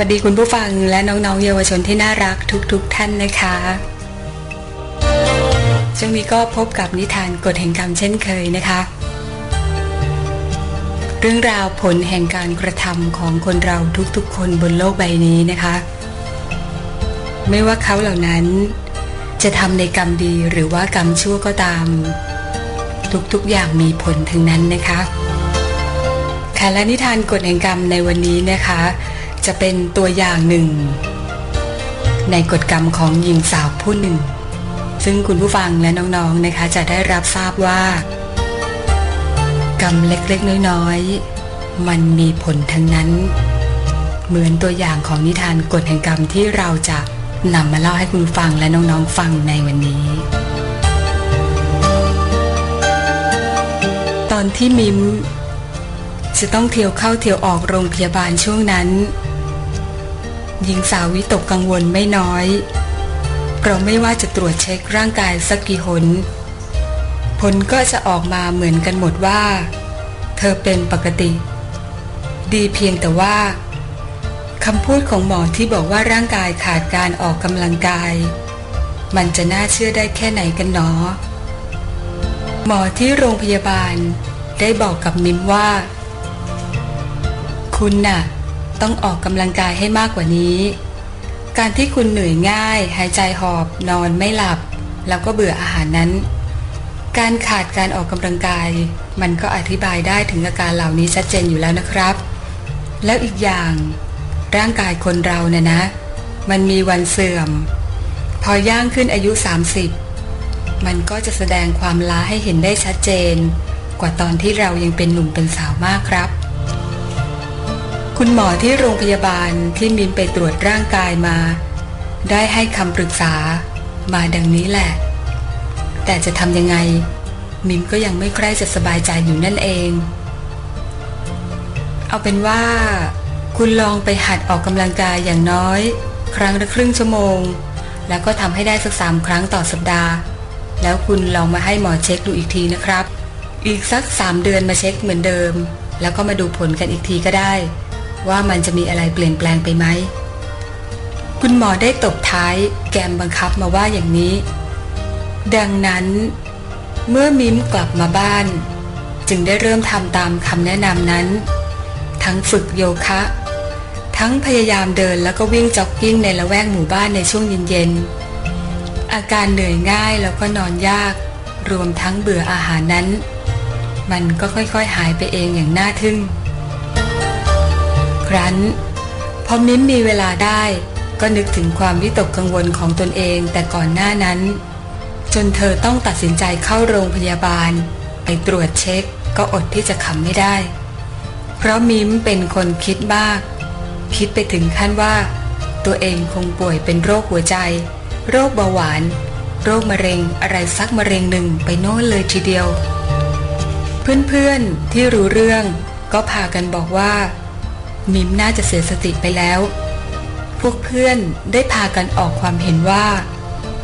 วัสดีคุณผู้ฟังและน้องๆ เยาวชนที่น่ารักทุกๆทท่านนะคะช่วงนี้ก็พบกับนิทานกฎแห่งกรรมเช่นเคยนะคะ เรื่องราวผลแห่งการกระทำของคนเราทุกๆ คนบนโลกใบนี้นะคะ ไม่ว่าเขาเหล่านั้น จะทำในกรรมดีหรือว่ากรรมชั่วก็ตาม ทุกๆอย่างมีผลทั้งนั้นนะคะค่ะและนิทานกฎแห่งกรรมในวันนี้นะคะ จะเป็นตัวอย่างหนึ่ง ในกฎกรรมของหญิงสาวผู้หนึ่ง ซึ่งคุณผู้ฟังและน้องๆนะคะ จะได้รับทราบว่า กรรมเล็กๆน้อยๆ มันมีผลทั้งนั้น เหมือนตัวอย่างของนิทานกฎแห่งกรรมที่เราจะนำมาเล่าให้คุณฟังและน้องๆฟังในวันนี้ ตอนที่มิมจะต้องเที่ยวเข้าเที่ยวออกโรงพยาบาลช่วงนั้น หญิงสาววิตกกังวลไม่น้อยเพราะไม่ว่าจะตรวจเช็คร่างกายสักกี่หน ผลก็จะออกมาเหมือนกันหมดว่า เธอเป็นปกติ ดีเพียงแต่ว่าคำพูดของหมอที่บอกว่าร่างกายขาดการออกกำลังกาย มันจะน่าเชื่อได้แค่ไหนกันหนอ หมอที่โรงพยาบาลได้บอกกับมิมว่า คุณน่ะ ต้องออกกำลังกายให้มากกว่านี้ การที่คุณเหนื่อยง่าย หายใจหอบ นอนไม่หลับ แล้วก็เบื่ออาหารนั้น การขาดการออกกำลังกาย มันก็อธิบายได้ถึงอาการเหล่านี้ชัดเจนอยู่แล้วนะครับ แล้วอีกอย่าง ร่างกายคนเราเนี่ยนะ มันมีวันเสื่อม พอย่างขึ้นอายุ 30 มันก็จะแสดงความล้าให้เห็นได้ชัดเจน กว่าตอนที่เรายังเป็นหนุ่มเป็นสาวมากครับ คุณหมอที่โรงพยาบาลที่มินไปตรวจร่างกายมา ได้ให้คำปรึกษามาดังนี้แหละ แต่จะทำยังไง มิมก็ยังไม่ใคร่จะสบายใจอยู่นั่นเอง เอาเป็นว่า คุณลองไปหัดออกกำลังกายอย่างน้อย ครั้งละครึ่งชั่วโมง แล้วก็ทำให้ได้สักสามครั้งต่อสัปดาห์ แล้วคุณลองมาให้หมอเช็คดูอีกทีนะครับ อีกสักสามเดือนมาเช็คเหมือนเดิม แล้วก็มาดูผลกันอีกทีก็ได้ ว่ามันจะมีอะไรเปลี่ยนแปลงไปไหม คุณหมอได้ตบท้ายแกมบังคับมาว่าอย่างนี้ ดังนั้น เมื่อมิมกลับมาบ้าน จึงได้เริ่มทำตามคำแนะนำนั้น ทั้งฝึกโยคะ ทั้งพยายามเดินแล้วก็วิ่งจ็อกกิ้งในละแวกหมู่บ้านในช่วงเย็นๆ อาการเหนื่อยง่ายแล้วก็นอนยาก รวมทั้งเบื่ออาหารนั้น มันก็ค่อยๆหายไปเองอย่างน่าทึ่ง รั้น พอมิ้มมีเวลาได้ ก็นึกถึงความวิตกกังวลของตนเองแต่ก่อนหน้านั้น จนเธอต้องตัดสินใจเข้าโรงพยาบาล ไปตรวจเช็คก็อดที่จะขำไม่ได้ เพราะมิมเป็นคนคิดมาก คิดไปถึงขั้นว่า ตัวเองคงป่วยเป็นโรคหัวใจ โรคเบาหวาน โรคมะเร็งอะไรสักมะเร็งหนึ่งไปโน่นเลยทีเดียว เพื่อนๆที่รู้เรื่องก็พากันบอกว่า มิมน่าจะเสียสติไปแล้ว พวกเพื่อนได้พากันออกความเห็นว่า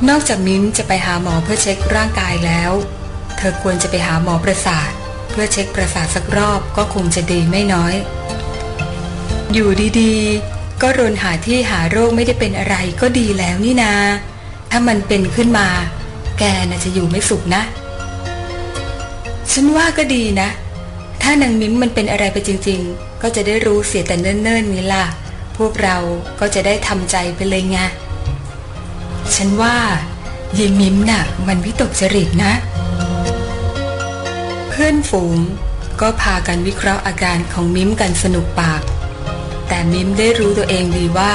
นอกจากมิมจะไปหาหมอเพื่อเช็คร่างกายแล้ว เธอควรจะไปหาหมอประสาท เพื่อเช็คประสาทสักรอบก็คงจะดีไม่น้อย อยู่ดีๆ ก็รนหาที่หาโรคไม่ได้เป็นอะไรก็ดีแล้วนี่นา ถ้ามันเป็นขึ้นมา แกน่ะจะอยู่ไม่สุขนะ ฉันว่าก็ดีนะ ถ้านางมิ้มมันเป็นอะไรไปจริง ๆ ก็จะได้รู้เสียแต่เนิ่นๆนี้ล่ะ พวกเราก็จะได้ทำใจไปเลยไง ฉันว่ายายมิมน่ะ มันวิตกจริตนะ เพื่อนฝูงก็พากันวิเคราะห์อาการของมิมกันสนุกปาก แต่มิมได้รู้ตัวเองดีว่า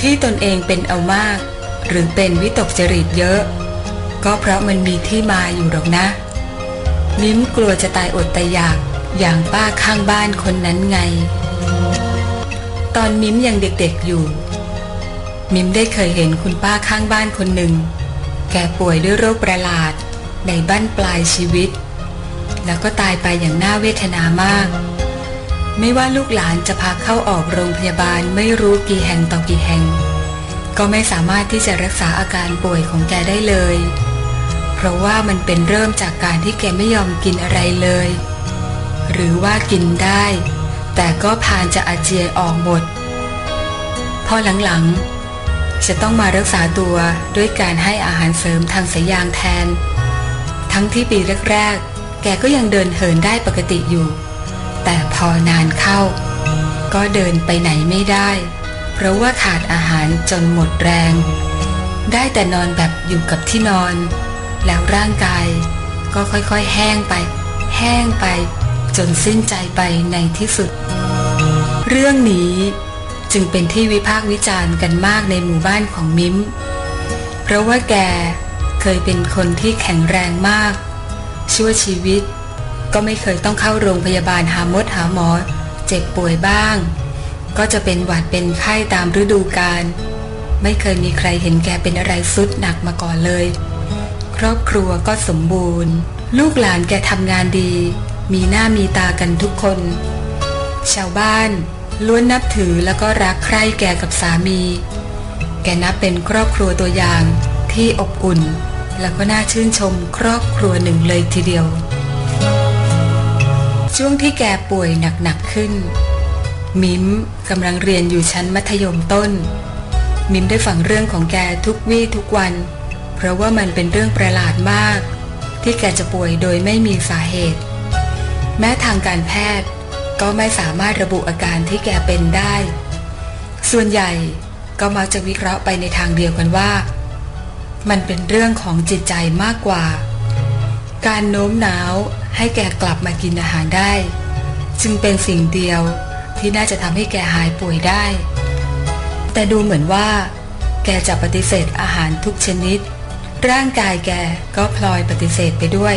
ที่ตนเองเป็นเอามาก หรือเป็นวิตกจริตเยอะ ก็เพราะมันมีที่มาอยู่หรอกนะ มิมกลัวจะตายอดตายอยากอย่างป้าข้างบ้านคนนั้นไง ตอนมิมยังเด็กๆอยู่ มิมได้เคยเห็นคุณป้าข้างบ้านคนหนึ่ง แกป่วยด้วยโรคประหลาดในบ้านปลายชีวิต แล้วก็ตายไปอย่างน่าเวทนามาก ไม่ว่าลูกหลานจะพาเข้าออกโรงพยาบาลไม่รู้กี่แห่งต่อกี่แห่ง ก็ไม่สามารถที่จะรักษาอาการป่วยของแกได้เลย เพราะว่ามันเป็นเริ่มจากการที่แกไม่ยอมกินอะไรเลย หรือว่ากินได้ แต่ก็พานจะอาเจียนออกหมดพอหลังๆ จะต้องมารักษาตัวด้วยการให้อาหารเสริมทางสายยางแทน ทั้งที่ปีแรกๆ แกก็ยังเดินเหินได้ปกติอยู่ แต่พอนานเข้า ก็เดินไปไหนไม่ได้ เพราะว่าขาดอาหารจนหมดแรง ได้แต่นอนแบบอยู่กับที่นอน แล้วร่างกาย ก็ค่อยๆ แห้งไป แห้งไป จนสิ้นใจไปในที่สุด เรื่องนี้จึงเป็นที่วิพากษ์วิจารณ์กันมากในหมู่บ้านของมิม เพราะว่าแกเคยเป็นคนที่แข็งแรงมาก ชั่วชีวิต ก็ไม่เคยต้องเข้าโรงพยาบาลหามดหาหมอ เจ็บป่วยบ้าง ก็จะเป็นหวัดเป็นไข้ตามฤดูกาลไม่เคยมีใครเห็นแกเป็นอะไรสุดหนักมาก่อนเลย ครอบครัวก็สมบูรณ์ ลูกหลานแกทำงานดี มีหน้ามีตากันทุกคน ชาวบ้าน ล้วนนับถือแล้วก็รักใคร่แกกับสามี แกนับเป็นครอบครัวตัวอย่างที่อบอุ่น แล้วก็น่าชื่นชมครอบครัวหนึ่งเลยทีเดียว ช่วงที่แกป่วยหนักๆขึ้น มิมกำลังเรียนอยู่ชั้นมัธยมต้น มิมได้ฟังเรื่องของแกทุกวี่ทุกวัน เพราะว่ามันเป็นเรื่องประหลาดมาก ที่แกจะป่วยโดยไม่มีสาเหตุ แม้ทางการแพทย์ก็ไม่สามารถระบุอาการที่แกเป็นได้ ส่วนใหญ่ก็มักจะวิเคราะห์ไปในทางเดียวกันว่า มันเป็นเรื่องของจิตใจมากกว่า การโน้มน้าวให้แกกลับมากินอาหารได้ จึงเป็นสิ่งเดียวที่น่าจะทำให้แกหายป่วยได้ แต่ดูเหมือนว่า แกจะปฏิเสธอาหารทุกชนิด ร่างกายแกก็พลอยปฏิเสธไปด้วย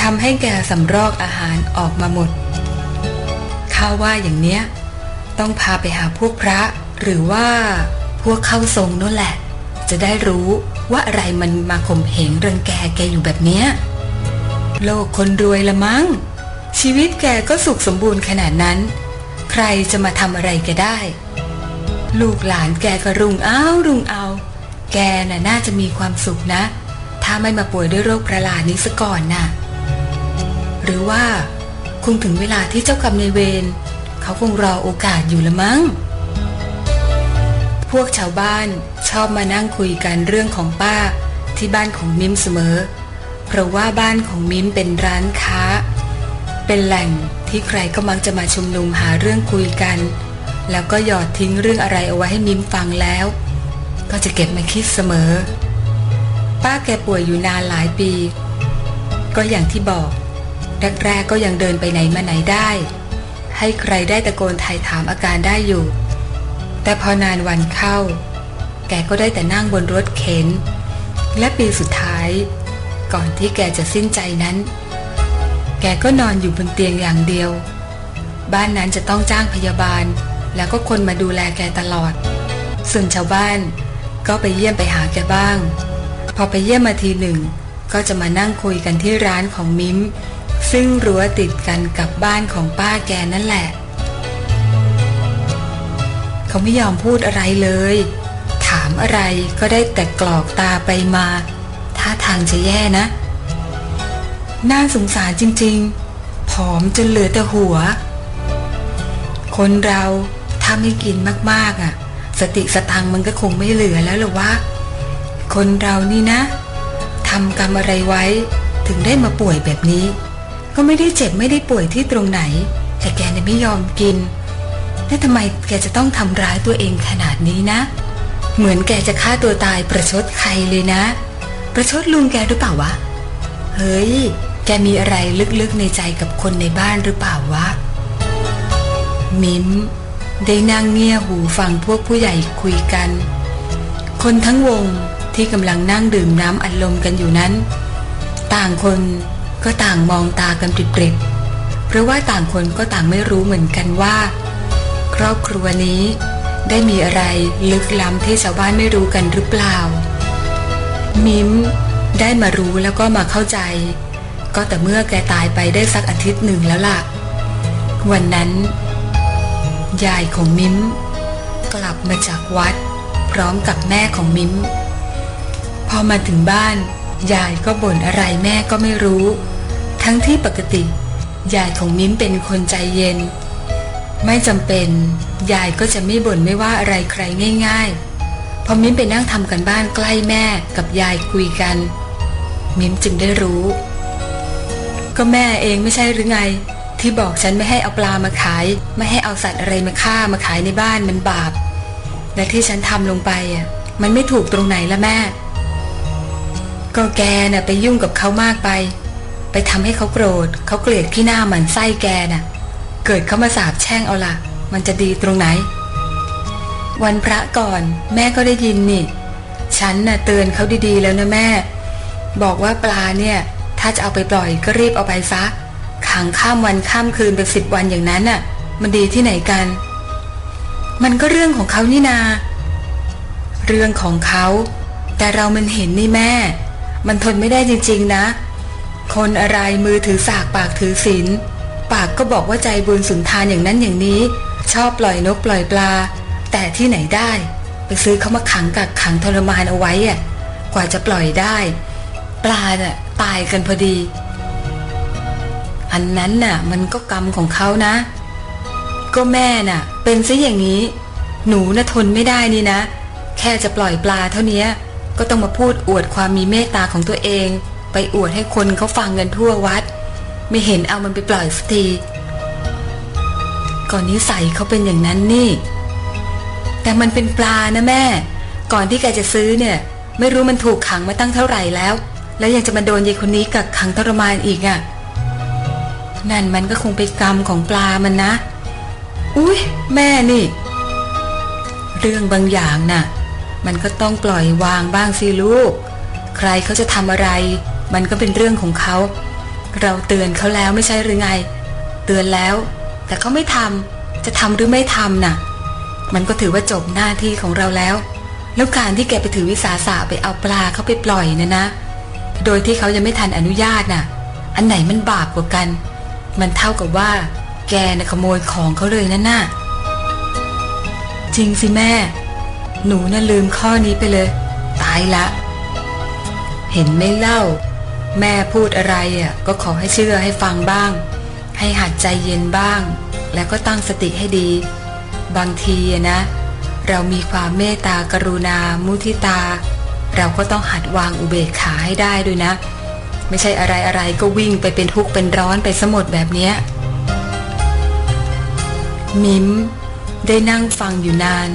ทำให้แกสำรอกอาหารออกมาหมด ข้าว่าอย่างเนี้ย ต้องพาไปหาพวกพระ หรือว่าพวกเข้าทรงนั่นแหละ จะได้รู้ว่าอะไรมันมาข่มเหงรังแกแกอยู่แบบเนี้ย โลกคนรวยละมั้ง ชีวิตแกก็สุขสมบูรณ์ขนาดนั้น ใครจะมาทำอะไรแกได้ ลูกหลานแกก็รุงเอารุงเอา แกน่ะน่าจะมีความสุขนะ ถ้าไม่มาป่วยด้วยโรคประหลาดนี้ซะก่อนน่ะ หรือว่าคงถึงเวลาที่เจ้ากรรมนายเวรเขาคงรอโอกาสอยู่ละมั้ง พวกชาวบ้านชอบมานั่งคุยกันเรื่องของป้าที่บ้านของมิมเสมอ เพราะว่าบ้านของมิมเป็นร้านค้า เป็นแหล่งที่ใครก็มักจะมาชุมนุมหาเรื่องคุยกัน แล้วก็หยอดทิ้งเรื่องอะไรเอาไว้ให้มิมฟังแล้ว ก็จะเก็บมาคิดเสมอ ป้าแกป่วยอยู่นานหลายปี ก็อย่างที่บอก แรกๆก็ยังเดินไปไหนมาไหนได้ ให้ใครได้ตะโกนไถ่ถามอาการได้อยู่ แต่พอนานวันเข้า แกก็ได้แต่นั่งบนรถเข็น และปีสุดท้าย ก่อนที่แกจะสิ้นใจนั้น แกก็นอนอยู่บนเตียงอย่างเดียว บ้านนั้นจะต้องจ้างพยาบาลแล้วก็คนมาดูแลแกตลอด ส่วนชาวบ้าน ก็ไปเยี่ยมไปหาแกบ้าง พอไปเยี่ยมมาทีหนึ่ง ก็จะมานั่งคุยกันที่ร้านของมิม ซึ่งรั้วติดกันกับบ้านของป้าแกนั่นแหละ เขาไม่ยอมพูดอะไรเลย ถามอะไรก็ได้แต่กรอกตาไปมาท่าทางจะแย่นะ น่าสงสารจริงๆ ผอมจนเหลือแต่หัว คนเราถ้าไม่กินมากๆอะ สติสตังมันก็คงไม่เหลือแล้วหรอวะ คนเรานี่นะทำกรรมอะไรไว้ ถึงได้มาป่วยแบบนี้ ก็ไม่ได้เจ็บไม่ได้ป่วยที่ตรงไหน แต่แกเนี่ยไม่ยอมกิน แล้วทำไมแกจะต้องทำร้ายตัวเองขนาดนี้นะ เหมือนแกจะฆ่าตัวตายประชดใครเลยนะ ประชดลุงแกหรือเปล่าวะ เฮ้ย แกมีอะไรลึกๆในใจกับคนในบ้านหรือเปล่าวะ มิม ได้นั่งเงี่ยหูฟังพวกผู้ใหญ่คุยกัน คนทั้งวงที่กำลังนั่งดื่มน้ำอัดลมกันอยู่นั้น ต่างคนก็ต่างมองตากันปริบๆเพราะว่าต่างคนก็ต่างไม่รู้เหมือนกันว่า ครอบครัวนี้ได้มีอะไรลึกล้ำที่ชาวบ้านไม่รู้กันหรือเปล่า มิมได้มารู้แล้วก็มาเข้าใจ ก็แต่เมื่อแกตายไปได้สักอาทิตย์หนึ่งแล้วล่ะ วันนั้น ยายของมิมกลับมาจากวัด พร้อมกับแม่ของมิมพอมาถึงบ้าน ยายก็บ่นอะไรแม่ก็ไม่รู้ ทั้งที่ปกติ ยายของมิ้มเป็นคนใจเย็น ไม่จำเป็น ยายก็จะไม่บ่นไม่ว่าอะไรใครง่าย ๆ พอมิ้มไปนั่งทำกันบ้านใกล้แม่กับยายคุยกัน มิ้มจึงได้รู้ ก็แม่เองไม่ใช่หรือไง ที่บอกฉันไม่ให้เอาปลามาขาย ไม่ให้เอาสัตว์อะไรมาฆ่ามาขายในบ้านมันบาป และที่ฉันทำลงไปอะมันไม่ถูกตรงไหนละแม่ ก็แกน่ะไปยุ่งกับเขามากไป ไปทำให้เขาโกรธเขาเกลียดขี้หน้าหมันไส้แกน่ะ เกิดเขามาสาบแช่งเอาละมันจะดีตรงไหน วันพระก่อน แม่ก็ได้ยินนี่ฉันน่ะเตือนเขาดีๆแล้วนะแม่ บอกว่าปลาเนี่ย ถ้าจะเอาไปปล่อยก็รีบเอาไปซะ ขังข้ามวันข้ามคืนเป็นสิบวันอย่างนั้นน่ะ มันดีที่ไหนกัน มันก็เรื่องของเขานี่นา เรื่องของเขา แต่เรามันเห็นนี่แม่ มันทนไม่ได้จริง ๆ นะ คนอะไรมือถือสากปากถือศีลปากก็บอกว่าใจบุญสุนทานอย่างนั้นอย่างนี้ ชอบปล่อยนกปล่อยปลา แต่ที่ไหนได้ ไปซื้อเขามาขังกักขังทรมานเอาไว้อะกว่าจะปล่อยได้ ปลาน่ะตายกันพอดี อันนั้นน่ะ มันก็กรรมของเขานะ ก็แม่น่ะ เป็นซะอย่างนี้ หนูน่ะทนไม่ได้นี่นะ แค่จะปล่อยปลาเท่านี้ก็ต้องมาพูดอวดความมีเมตตาของตัวเอง ไปอวดให้คนเขาฟังกันทั่ววัด ไม่เห็นเอามันไปปล่อยสักทีก่อนนิสัยเขาเป็นอย่างนั้นนี่ แต่มันเป็นปลานะแม่ ก่อนที่แกจะซื้อเนี่ย ไม่รู้มันถูกขังมาตั้งเท่าไหร่แล้ว แล้วยังจะมาโดนยายคนนี้กักขังทรมานอีกอะ่ะ นั่นมันก็คงเป็นกรรมของปลามันนะ อุ้ยแม่นี่ เรื่องบางอย่างน่ะ มันก็ต้องปล่อยวางบ้างสิลูก ใครเขาจะทำอะไร มันก็เป็นเรื่องของเขา เราเตือนเขาแล้วไม่ใช่หรือไง เตือนแล้ว แต่เขาไม่ทำจะทำหรือไม่ทำน่ะ มันก็ถือว่าจบหน้าที่ของเราแล้ว แล้วการที่แกไปถือวิสาสะไปเอาปลาเขาไปปล่อยนะนะ โดยที่เขายังไม่ทันอนุญาตน่ะ อันไหนมันบาปกว่ากัน มันเท่ากับว่า แกน่ะขโมยของเขาเลยนั่นน่ะ จริงสิแม่ หนูน่ะลืมข้อนี้ไปเลย ตายละ เห็นไม่เล่า แม่พูดอะไรอะก็ขอให้เชื่อให้ฟังบ้าง ให้หัดใจเย็นบ้าง แล้วก็ตั้งสติให้ดี บางทีนะ เรามีความเมตตากรุณา มุทิตา เราก็ต้องหัดวางอุเบกขาให้ได้ด้วยนะ ไม่ใช่อะไรอะไรๆก็วิ่งไปเป็นทุกข์เป็นร้อนไปสมดแบบเนี้ยมิมได้นั่งฟังอยู่นาน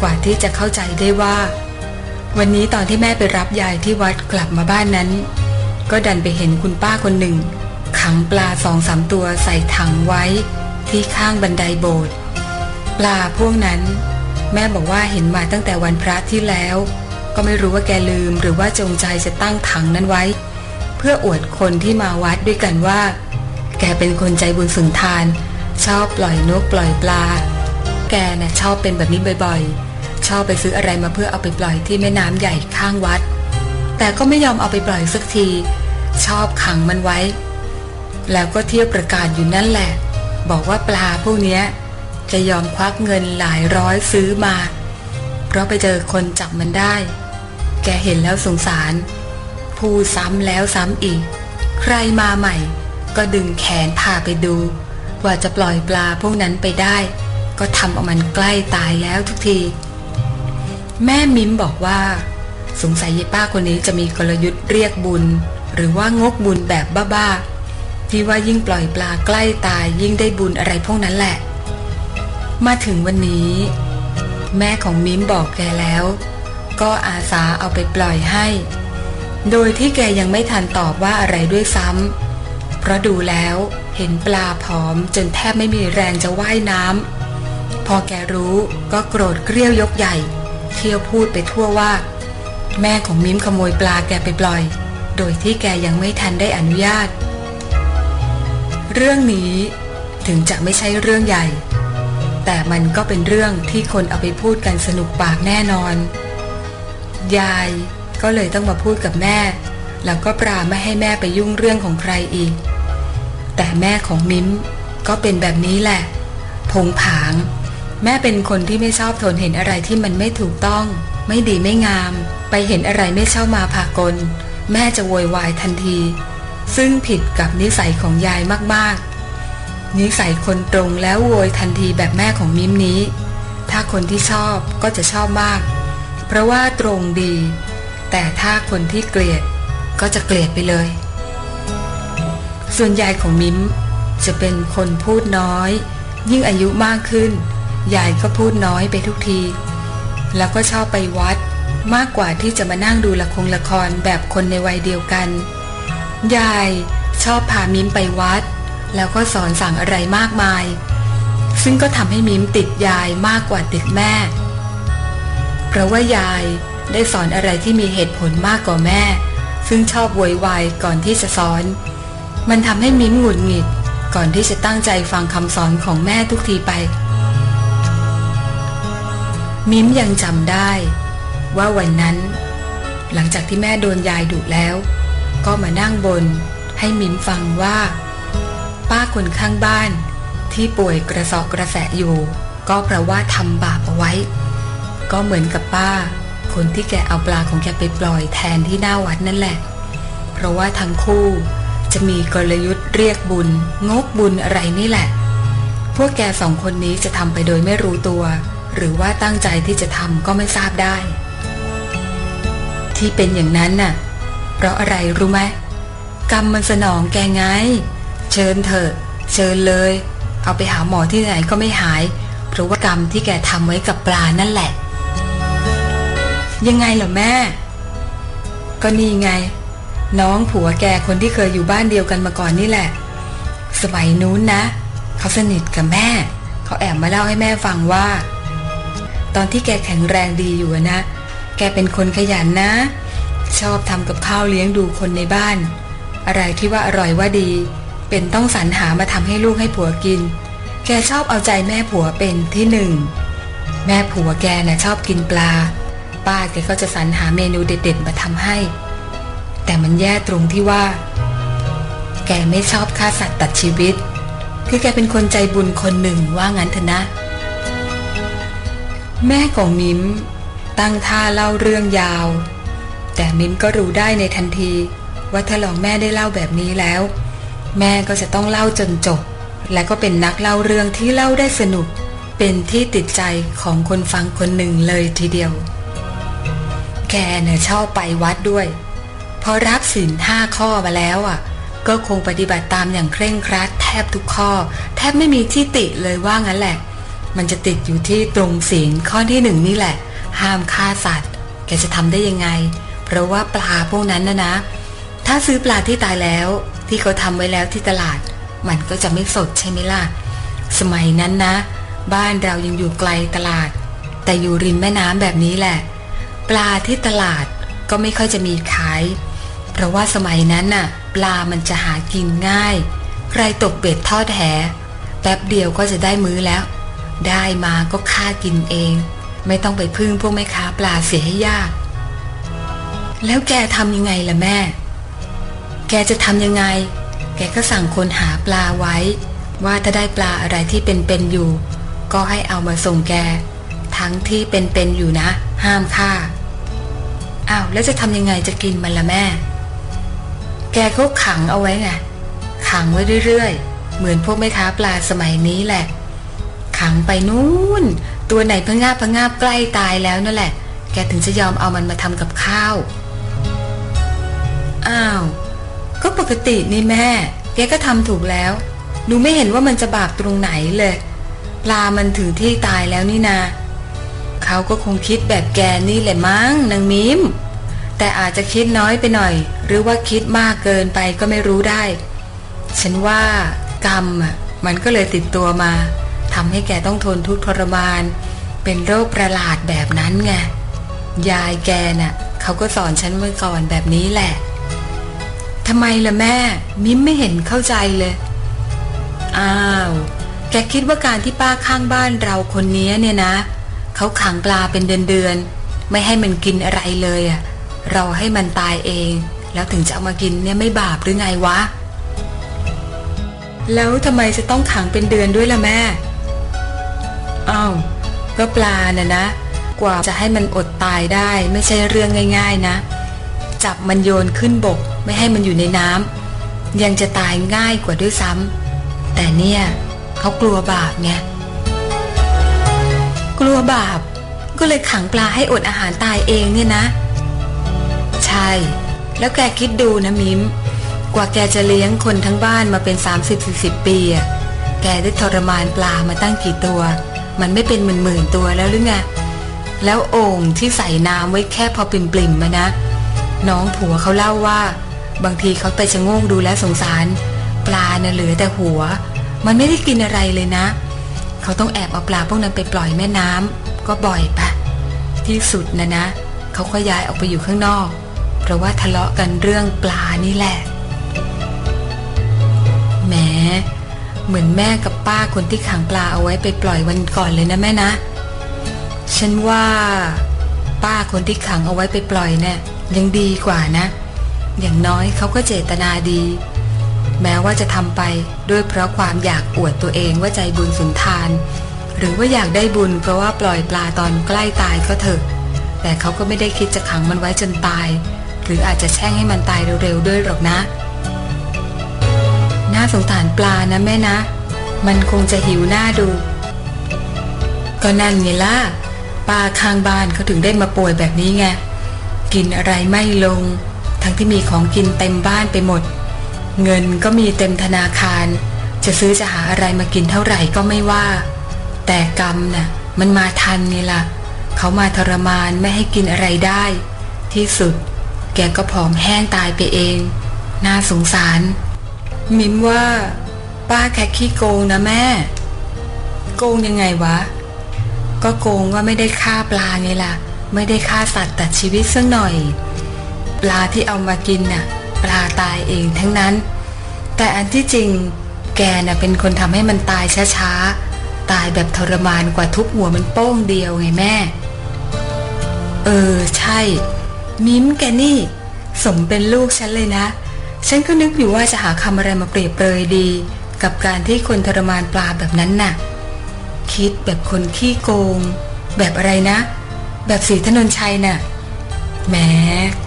กว่าที่จะเข้าใจได้ว่า วันนี้ตอนที่แม่ไปรับยายที่วัดกลับมาบ้านนั้น ก็ดันไปเห็นคุณป้าคนหนึ่ง ขังปลาสองสามตัวใส่ถังไว้ที่ข้างบันไดโบสถ์ปลาพวกนั้น แม่บอกว่าเห็นมาตั้งแต่วันพระที่แล้ว ก็ไม่รู้ว่าแกลืมหรือว่าจงใจจะตั้งถังนั้นไว้ เพื่ออวดคนที่มาวัดด้วยกันว่า แกเป็นคนใจบุญสุนทาน ชอบปล่อยนกปล่อยปลา แกน่ะชอบเป็นแบบนี้บ่อยๆ ชอบไปซื้ออะไรมาเพื่อเอาไปปล่อยที่แม่น้ำใหญ่ข้างวัด แต่ก็ไม่ยอมเอาไปปล่อยสักที ชอบขังมันไว้ แล้วก็เที่ยวประกาศอยู่นั่นแหละ บอกว่าปลาพวกนี้จะยอมควักเงินหลายร้อยซื้อมา เพราะไปเจอคนจับมันได้ แกเห็นแล้วสงสาร พูดซ้ำแล้วซ้ำอีก ใครมาใหม่ ก็ดึงแขนพาไปดูกว่าจะปล่อยปลาพวกนั้นไปได้ ก็ทำเอามันใกล้ตายแล้วทุกที แม่มิมบอกว่า สงสัยยายป้าคนนี้จะมีกลยุทธ์เรียกบุญ หรือว่างกบุญแบบบ้าๆที่ว่ายิ่งปล่อยปลาใกล้ตายยิ่งได้บุญอะไรพวกนั้นแหละ มาถึงวันนี้ แม่ของมิมบอกแกแล้ว ก็อาสาเอาไปปล่อยให้ โดยที่แกยังไม่ทันตอบว่าอะไรด้วยซ้ำเพราะดูแล้วเห็นปลาผอมจนแทบไม่มีแรงจะว่ายน้ำพอแกรู้ก็โกรธเกรี้ยวยกใหญ่ เที่ยวพูดไปทั่วว่า แม่ของมิ้มขโมยปลาแกไปปล่อย โดยที่แกยังไม่ทันได้อนุญาต เรื่องนี้ถึงจะไม่ใช่เรื่องใหญ่ แต่มันก็เป็นเรื่องที่คนเอาไปพูดกันสนุกปากแน่นอน ยาย ก็เลยต้องมาพูดกับแม่ แล้วก็ปราไม่ให้แม่ไปยุ่งเรื่องของใครอีก แต่แม่ของมิ้มก็เป็นแบบนี้แหละ ผงผาง แม่เป็นคนที่ไม่ชอบทนเห็นอะไรที่มันไม่ถูกต้อง ไม่ดีไม่งาม ไปเห็นอะไรไม่เช่ามาพากล แม่จะโวยวายทันที ซึ่งผิดกับนิสัยของยายมากๆ นิสัยคนตรงแล้วโวยทันทีแบบแม่ของมิมนี้ ถ้าคนที่ชอบก็จะชอบมาก เพราะว่าตรงดี แต่ถ้าคนที่เกลียดก็จะเกลียดไปเลย ส่วนยายของมิมจะเป็นคนพูดน้อย ยิ่งอายุมากขึ้นยายก็พูดน้อยไปทุกที แล้วก็ชอบไปวัดมากกว่าที่จะมานั่งดูละครละครแบบคนในวัยเดียวกัน ยายชอบพามิมไปวัด แล้วก็สอนสั่งอะไรมากมาย ซึ่งก็ทำให้มิมติดยายมากกว่าติดแม่ เพราะว่ายาย ได้สอนอะไรที่มีเหตุผลมากกว่าแม่ ซึ่งชอบโวยวายก่อนที่จะสอน มันทำให้มิมหงุดหงิด ก่อนที่จะตั้งใจฟังคำสอนของแม่ทุกทีไป มิมยังจำได้ ว่าวันนั้น หลังจากที่แม่โดนยายดุแล้ว ก็มานั่งบน ให้มิมฟังว่า ป้าคนข้างบ้านที่ป่วยกระสอบกระแสอยู่ ก็เพราะว่าทำบาปเอาไว้ ก็เหมือนกับป้า คนที่แกเอาปลาของแกไปปล่อยแทนที่หน้าวัดนั่นแหละ เพราะว่าทั้งคู่จะมีกลยุทธ์เรียกบุญ งกบุญอะไรนี่แหละ พวกแกสองคนนี้จะทำไปโดยไม่รู้ตัว หรือว่าตั้งใจที่จะทำก็ไม่ทราบได้ ที่เป็นอย่างนั้นน่ะ เพราะอะไรรู้ไหมกรรมมันสนองแกไง เชิญเถอะ เชิญเลย เอาไปหาหมอที่ไหนก็ไม่หาย เพราะว่ากรรมที่แกทำไว้กับปลานั่นแหละ ยังไงเหรอแม่ ก็นี่ไง น้องผัวแกคนที่เคยอยู่บ้านเดียวกันมาก่อนนี่แหละ สมัยนู้นนะ เขาสนิทกับแม่ เขาแอบมาเล่าให้แม่ฟังว่า ตอนที่แกแข็งแรงดีอยู่นะ แกเป็นคนขยันนะ ชอบทำกับข้าวเลี้ยงดูคนในบ้าน อะไรที่ว่าอร่อยว่าดี เป็นต้องสรรหามาทำให้ลูกให้ผัวกิน แกชอบเอาใจแม่ผัวเป็นที่หนึ่ง แม่ผัวแกน่ะชอบกินปลา ป้าแกก็จะสรรหาเมนูเด็ดๆมาทำให้ แต่มันแย่ตรงที่ว่า แกไม่ชอบฆ่าสัตว์ตัดชีวิต คือแกเป็นคนใจบุญคนหนึ่งว่างั้นเถอะนะ แม่ของมิมตั้งท่าเล่าเรื่องยาว แต่มิมก็รู้ได้ในทันที ว่าถ้าลองแม่ได้เล่าแบบนี้แล้ว แม่ก็จะต้องเล่าจนจบ และก็เป็นนักเล่าเรื่องที่เล่าได้สนุกเป็นที่ติดใจของคนฟังคนหนึ่งเลยทีเดียว แกเนี่ยชอบไปวัดด้วย พอรับศีลห้าข้อมาแล้วอะ ก็คงปฏิบัติตามอย่างเคร่งครัด แทบทุกข้อ แทบไม่มีที่ติเลยว่างั้นแหละ มันจะติดอยู่ที่ตรงศีลข้อที่หนึ่งนี่แหละ ห้ามฆ่าสัตว์ แกจะทำได้ยังไง เพราะว่าปลาพวกนั้นนะนะ ถ้าซื้อปลาที่ตายแล้ว ที่เขาทำไว้แล้วที่ตลาด มันก็จะไม่สดใช่ไหมล่ะ สมัยนั้นนะ บ้านเรายังอยู่ไกลตลาด แต่อยู่ริมแม่น้ำแบบนี้แหละ ปลาที่ตลาดก็ไม่ค่อยจะมีขาย เพราะว่าสมัยนั้นน่ะ ปลามันจะหากินง่าย ใครตกเบ็ดทอดแหแป๊บเดียวก็จะได้มื้อแล้ว ได้มาก็ฆ่ากินเอง ไม่ต้องไปพึ่งพวกแม่ค้าปลาเสียให้ยาก แล้วแกทำยังไงล่ะแม่ แกจะทำยังไง แกก็สั่งคนหาปลาไว้ ว่าถ้าได้ปลาอะไรที่เป็นๆอยู่ ก็ให้เอามาส่งแก ทั้งที่เป็นๆอยู่นะ ห้ามฆ่า อ้าวแล้วจะทำยังไงจะกินมันละแม่ แกก็ขังเอาไว้ไงขังไว้เรื่อยๆ เหมือนพวกแม่ค้าปลาสมัยนี้แหละ ขังไปนู่น ตัวไหนพะงาบพะงาบใกล้ตายแล้วนั่นแหละ แกถึงจะยอมเอามันมาทำกับข้าว อ้าว ก็ปกตินี่แม่ แกก็ทำถูกแล้วหนูไม่เห็นว่ามันจะบาปตรงไหนเลย ปลามันถึงที่ตายแล้วนี่นา เขาก็คงคิดแบบแกนี่แหละมั้งนางมิม แต่อาจจะคิดน้อยไปหน่อย หรือว่าคิดมากเกินไปก็ไม่รู้ได้ ฉันว่ากรรมอะมันก็เลยติดตัวมาทำให้แกต้องทนทุกข์ทรมาน เป็นโรคประหลาดแบบนั้นไงยายแกน่ะเขาก็สอนฉันเมื่อก่อนแบบนี้แหละทำไมล่ะแม่ มิมไม่เห็นเข้าใจเลย อ้าว แกคิดว่าการที่ป้าข้างบ้านเราคนนี้เนี่ยนะ เขาขังปลาเป็นเดือนๆไม่ให้มันกินอะไรเลยอะเราให้มันตายเอง แล้วถึงจะเอามากินเนี่ยไม่บาปหรือไงวะ แล้วทำไมจะต้องขังเป็นเดือนด้วยล่ะแม่อ้าวก็ปลาน่ะนะ กว่าจะให้มันอดตายได้ไม่ใช่เรื่องง่าย ๆนะ จับมันโยนขึ้นบกไม่ให้มันอยู่ในน้ำยังจะตายง่ายกว่าด้วยซ้ำแต่เนี่ยเขากลัวบาปไง กลัวบาป ก็เลยขังปลาให้อดอาหารตายเองเนี่ยนะ ใช่ แล้วแกคิดดูนะมิม กว่าแกจะเลี้ยงคนทั้งบ้านมาเป็น 30-40 ปีอะแกได้ทรมานปลามาตั้งกี่ตัว มันไม่เป็นหมื่นๆตัวแล้วหรือไง แล้วโอ่งที่ใส่น้ำไว้แค่พอปริ่มๆมานะ น้องผัวเขาเล่าว่า บางทีเขาไปชะโงกดูแลสงสาร ปลาน่ะเหลือแต่หัว มันไม่ได้กินอะไรเลยนะเขาต้องแอบเอาปลาพวกนั้นไปปล่อยแม่น้ำก็บ่อยปะที่สุดนะนะ เขาก็ย้ายออกไปอยู่ข้างนอก เพราะว่าทะเลาะกันเรื่องปลานี่แหละแหมเหมือนแม่กับป้าคนที่ขังปลาเอาไว้ไปปล่อยวันก่อนเลยนะแม่นะ ฉันว่า ป้าคนที่ขังเอาไว้ไปปล่อยเนี่ยยังดีกว่านะ อย่างน้อยเขาก็เจตนาดี แม้ว่าจะทำไปด้วยเพราะความอยากอวดตัวเองว่าใจบุญสุนทาน หรือว่าอยากได้บุญเพราะว่าปล่อยปลาตอนใกล้ตายก็เถอะ แต่เขาก็ไม่ได้คิดจะขังมันไว้จนตาย หรืออาจจะแช่งให้มันตายเร็วๆด้วยหรอกนะ น่าสงสารปลานะแม่นะ มันคงจะหิวหน้าดู ก็นั่นไงล่ะป้าข้างบ้านเขาถึงได้มาป่วยแบบนี้ไงกินอะไรไม่ลง ทั้งที่มีของกินเต็มบ้านไปหมด เงินก็มีเต็มธนาคาร จะซื้อจะหาอะไรมากินเท่าไหร่ก็ไม่ว่า แต่กรรมน่ะมันมาทันไงล่ะ เขามาทรมานไม่ให้กินอะไรได้ ที่สุด แกก็ผอมแห้งตายไปเอง น่าสงสาร มิมว่า ป้าแค่ขี้โกงนะแม่ โกงยังไงวะ ก็โกงว่าไม่ได้ฆ่าปลาไงล่ะ ไม่ได้ฆ่าสัตว์ตัดชีวิตสักหน่อย ปลาที่เอามากินน่ะ ปลาตายเองทั้งนั้น แต่อันที่จริง แกน่ะเป็นคนทำให้มันตายช้าๆ ตายแบบทรมานกว่าทุบหัวมันโป้งเดียวไงแม่ เออใช่ มิ้มแกนี่ สมเป็นลูกฉันเลยนะ ฉันก็นึกอยู่ว่าจะหาคำอะไรมาเปรียบเปรยดี กับการที่คนทรมานปลาแบบนั้นน่ะ คิดแบบคนขี้โกง แบบอะไรนะ แบบสีถนนชัยน่ะแหม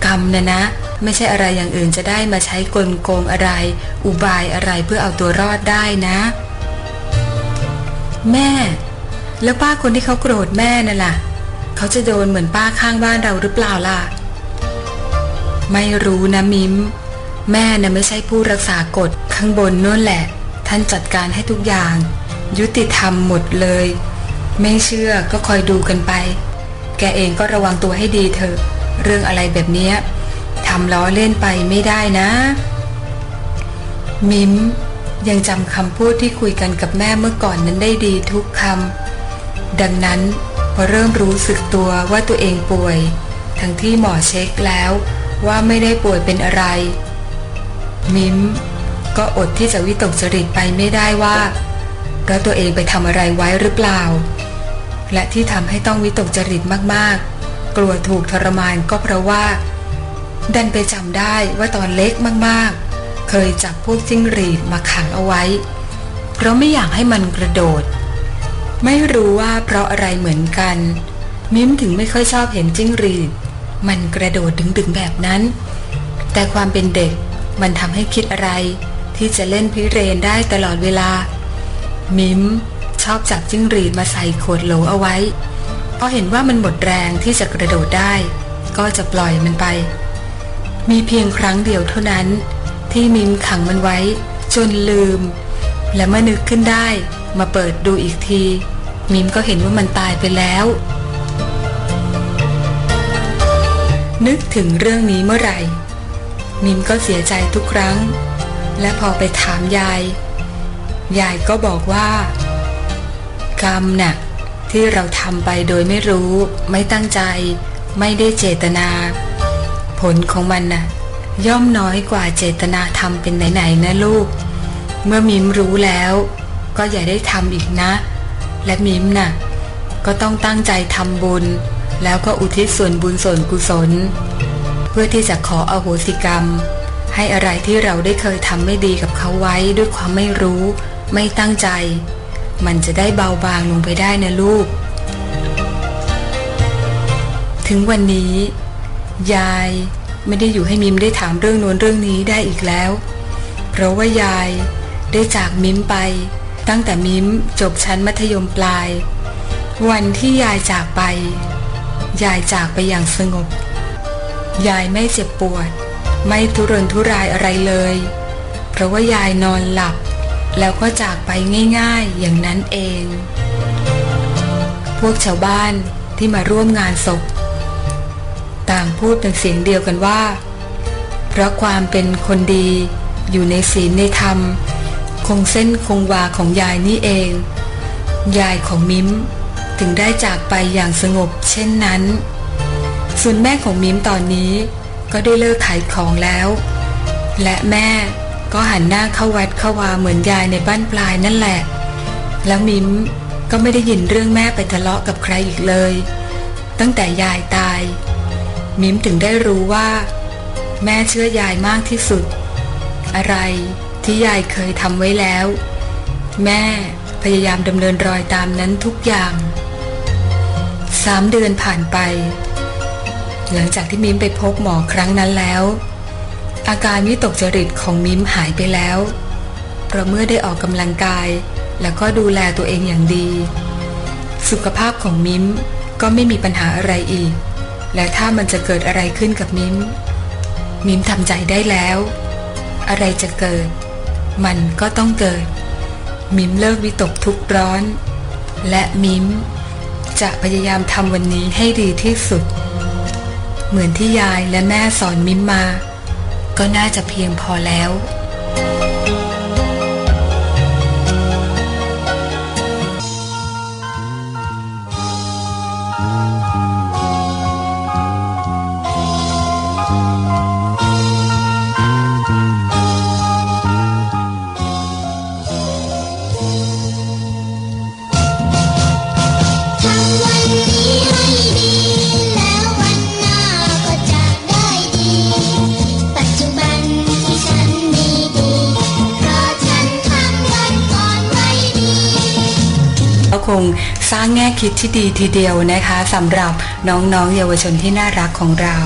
กรรมนะนะ ไม่ใช่อะไรอย่างอื่นจะได้มาใช้กลโกงอะไร อุบายอะไรเพื่อเอาตัวรอดได้นะ แม่ แล้วป้าคนที่เขาโกรธแม่น่ะล่ะ เขาจะโดนเหมือนป้าข้างบ้านเราหรือเปล่าล่ะ ไม่รู้นะมิม แม่น่ะไม่ใช่ผู้รักษากฎข้างบนนู่นแหละ ท่านจัดการให้ทุกอย่าง ยุติธรรมหมดเลย ไม่เชื่อก็คอยดูกันไป แกเองก็ระวังตัวให้ดีเถอะ เรื่องอะไรแบบนี้ำล้อเล่นไปไม่ได้นะ มิมยังจำคำพูดที่คุยกันกับแม่เมื่อก่อนนั้นได้ดีทุกคำดังนั้นพอเริ่มรู้สึกตัวว่าตัวเองป่วย ทั้งที่หมอเช็คแล้วว่าไม่ได้ป่วยเป็นอะไร มิมก็อดที่จะวิตกจริตไปไม่ได้ว่าเพราะตัวเองไปทำอะไรไว้หรือเปล่า และที่ทำให้ต้องวิตกจริตมากๆ กลัวถูกทรมานก็เพราะว่า ดันไปจำได้ว่าตอนเล็กมากๆ เคยจับพวกจิ้งหรีดมาขังเอาไว้ เพราะไม่อยากให้มันกระโดด ไม่รู้ว่าเพราะอะไรเหมือนกัน มิ้มถึงไม่ค่อยชอบเห็นจิ้งหรีด มันกระโดดดึงๆแบบนั้น แต่ความเป็นเด็กมันทำให้คิดอะไร ที่จะเล่นพิเรนได้ตลอดเวลา มิมชอบจับจิ้งหรีดมาใส่ขวดโหลเอาไว้พอเห็นว่ามันหมดแรงที่จะกระโดดได้ ก็จะปล่อยมันไป มีเพียงครั้งเดียวเท่านั้น ที่มิมขังมันไว้ จนลืม และเมื่อนึกขึ้นได้มาเปิดดูอีกที มิมก็เห็นว่ามันตายไปแล้ว นึกถึงเรื่องนี้เมื่อไหร่ มิมก็เสียใจทุกครั้ง และพอไปถามยาย ยายก็บอกว่า กรรมน่ะที่เราทำไปโดยไม่รู้ ไม่ตั้งใจ ไม่ได้เจตนา ผลของมันน่ะ ย่อมน้อยกว่าเจตนาทำเป็นไหนๆนะลูก เมื่อมิมรู้แล้ว ก็อย่าได้ทำอีกนะ และมิมน่ะ ก็ต้องตั้งใจทำบุญ แล้วก็อุทิศส่วนบุญส่วนกุศล เพื่อที่จะขออโหสิกรรม ให้อะไรที่เราได้เคยทำไม่ดีกับเขาไว้ด้วยความไม่รู้ ไม่ตั้งใจ มันจะได้เบาบางลงไปได้นะลูก ถึงวันนี้ ยายไม่ได้อยู่ให้มิมได้ถามเรื่องโน้นเรื่องนี้ได้อีกแล้ว เพราะว่ายายได้จากมิมไป ตั้งแต่มิมจบชั้นมัธยมปลาย วันที่ยายจากไป ยายจากไปอย่างสงบ ยายไม่เจ็บปวด ไม่ทุรนทุรายอะไรเลย เพราะว่ายายนอนหลับ แล้วก็จากไปง่ายๆอย่างนั้นเอง พวกชาวบ้านที่มาร่วมงานศพ ต่างพูดเป็นเสียงเดียวกันว่า เพราะความเป็นคนดีอยู่ในศีลในธรรม คงเส้นคงวาของยายนี่เอง ยายของมิมถึงได้จากไปอย่างสงบเช่นนั้น ส่วนแม่ของมิมตอนนี้ก็ได้เลิกขายของแล้ว และแม่ก็หันหน้าเข้าวัดเข้าวาเหมือนยายในบ้านปลายนั่นแหละ แล้วมิมก็ไม่ได้ยินเรื่องแม่ไปทะเลาะกับใครอีกเลย ตั้งแต่ยายตาย มิมถึงได้รู้ว่า แม่เชื่อยายมากที่สุด อะไรที่ยายเคยทำไว้แล้ว แม่พยายามดำเนินรอยตามนั้นทุกอย่างสามเดือนผ่านไป หลังจากที่มิมไปพบหมอครั้งนั้นแล้ว อาการวิตกจริตของมิมหายไปแล้ว เพราะเมื่อได้ออกกำลังกาย แล้วก็ดูแลตัวเองอย่างดี สุขภาพของมิมก็ไม่มีปัญหาอะไรอีก และถ้ามันจะเกิดอะไรขึ้นกับมิม มิมทำใจได้แล้ว อะไรจะเกิด มันก็ต้องเกิด มิมเลิกวิตกทุกข์ร้อน และมิม จะพยายามทำวันนี้ให้ดีที่สุด เหมือนที่ยายและแม่สอนมิมมา ก็น่าจะเพียงพอแล้ว งสร้างแง่คิดที่ดีทีเดียวนะคะสำหรับน้องๆเยาวชนที่น่ารักของเรา